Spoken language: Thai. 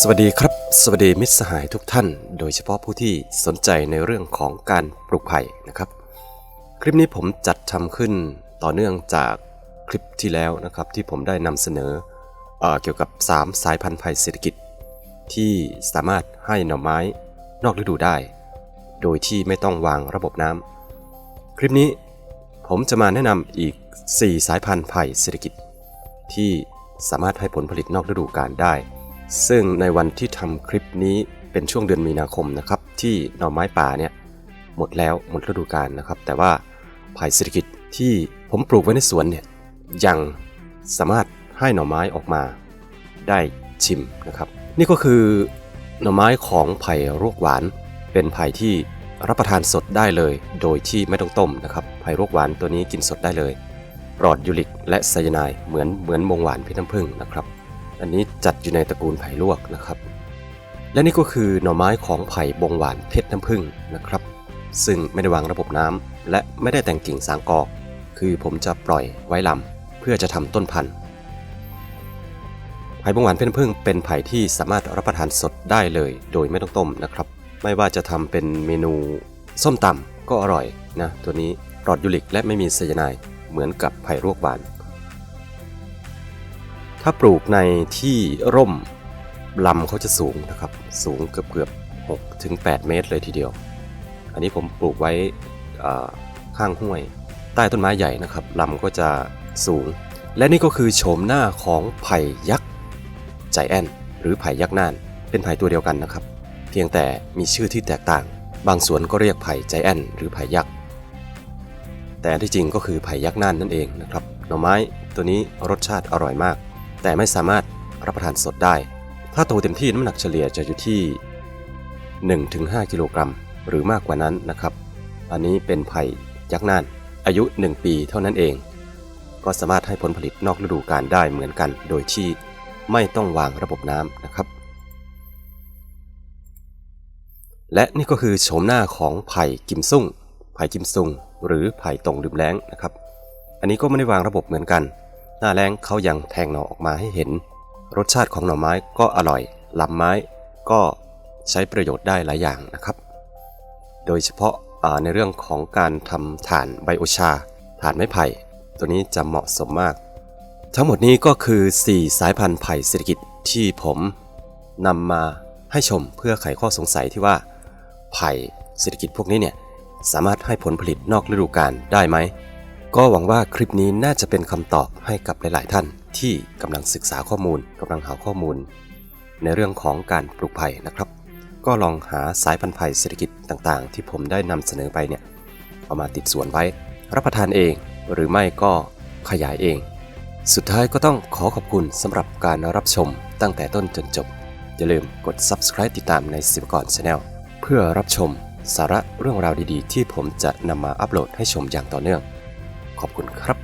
สวัสดีครับ สวัสดีมิตรสหายทุกท่าน โดยเฉพาะผู้ที่สนใจในเรื่องของการปลูกไผ่นะครับ คลิปนี้ผมจัดทำขึ้นต่อเนื่องจากคลิปที่แล้วนะครับที่ผมได้นำเสนอเอเกี่ยวกับ 3 สายพันธุ์ไผ่เศรษฐกิจ ที่สามารถให้หน่อไม้นอกฤดูได้ โดยที่ไม่ต้องวางระบบน้ำคลิปนี้ผมจะมาแนะนำอีก 4 สายพันธุ์ไผ่เศรษฐกิจ ที่ สามารถให้ผลผลิตนอกฤดูกาลได้ ซึ่งในวันที่ทำคลิปนี้เป็นช่วงเดือนมีนาคมนะครับ ที่หน่อไม้ป่าเนี่ยหมดแล้วหมดฤดูกาลนะครับ แต่ว่าไผ่เศรษฐกิจที่ผมปลูกไว้ในสวนเนี่ยยังสามารถให้หน่อไม้ออกมาได้ชิมนะครับ นี่ก็คือหน่อไม้ของไผ่รวกหวาน เป็นไผ่ที่รับประทานสดได้เลย โดยที่ไม่ต้องต้มนะครับไผ่รวกหวานตัวนี้กินสดได้เลย ปลอดยูริกและไซยาไนด์เหมือนเหมือนมงหวานเพชรน้ำผึ้งนะครับ อันนี้จัดอยู่ในตระกูลไผ่ลวกนะครับ และนี่ก็คือหน่อไม้ของไผ่บงหวานเพชรน้ำผึ้งนะครับ ซึ่งไม่ได้วางระบบน้ำและไม่ได้แต่งกิ่งสางกอก คือผมจะปล่อยไว้ลำเพื่อจะทำต้นพันธุ์ไผ่บงหวานเพชรน้ำผึ้งเป็นไผ่ที่สามารถรับประทานสดได้เลย โดยไม่ต้องต้มนะครับ ไม่ว่าจะทำเป็นเมนูส้มตำก็อร่อยนะตัวนี้ปลอดยูริกและไม่มีไซยาไนด์ เหมือนกับไผ่รวกหวาน ถ้าปลูกในที่ร่มลำเขาจะสูงนะครับ สูงเกือบเกือบ6ถึง 8 เมตรเลยทีเดียว อันนี้ผมปลูกไว้ข้างห้วย ใต้ต้นไม้ใหญ่นะครับลำก็จะสูง และนี่ก็คือโฉมหน้าของไผ่ยักษ์ใจแอนหรือไผ่ยักษ์น่าน เป็นไผ่ตัวเดียวกันนะครับ เพียงแต่มีชื่อที่แตกต่าง บางสวนก็เรียกไผ่ใจแอนหรือไผ่ยักษ์ แต่ที่จริงก็คือไผ่ยักษ์น่านนั่นเองนะครับหน่อไม้ตัวนี้รสชาติอร่อยมาก แต่ไม่สามารถรับประทานสดได้ ถ้าโตเต็มที่น้ำหนักเฉลี่ยจะอยู่ที่ 1-5 กิโลกรัม หรือมากกว่านั้นนะครับ อันนี้เป็นไผ่ยักษ์น่าน อายุ 1 ปีเท่านั้นเอง ก็สามารถให้ผลผลิตนอกฤดูกาลได้เหมือนกัน โดยที่ไม่ต้องวางระบบน้ำนะครับ และนี่ก็คือโฉมหน้าของไผ่กิมซุ่งไผ่กิมซุง หรือไผ่ตรงลืมแล้งนะครับ อันนี้ก็ไม่ได้วางระบบเหมือนกัน หน้าแรงเขายังแทงหน่อออกมาให้เห็น รสชาติของหน่อไม้ก็อร่อยลำไม้ก็ใช้ประโยชน์ได้หลายอย่างนะครับ โดยเฉพาะในเรื่องของการทำถ่านไบโอชาถ่านไม้ไผ่ ตัวนี้จะเหมาะสมมาก ทั้งหมดนี้ก็คือ 4 สายพันธุ์ไผ่เศรษฐกิจที่ผมนำมาให้ชมเพื่อไขข้อสงสัยที่ว่าไผ่เศรษฐกิจพวกนี้เนี่ย สามารถให้ผลผลิตนอกฤดูกาลได้ไหม ก็หวังว่าคลิปนี้น่าจะเป็นคำตอบให้กับหลาย ๆ ท่านที่กำลังศึกษาข้อมูลกำลังหาข้อมูล ในเรื่องของการปลูกไผ่นะครับ ก็ลองหาสายพันธุ์ไผ่เศรษฐกิจต่าง ๆ ที่ผมได้นำเสนอไปเนี่ยเอามาติดสวนไว้ รับประทานเองหรือไม่ก็ขยายเอง สุดท้ายก็ต้องขอขอบคุณสำหรับการรับชมตั้งแต่ต้นจนจบ อย่าลืมกด subscribe ติดตามในสิบก่อน Channel เพื่อรับชม สาระเรื่องราวดีๆ ที่ผมจะนำมาอัปโหลดให้ชมอย่างต่อเนื่อง ขอบคุณครับ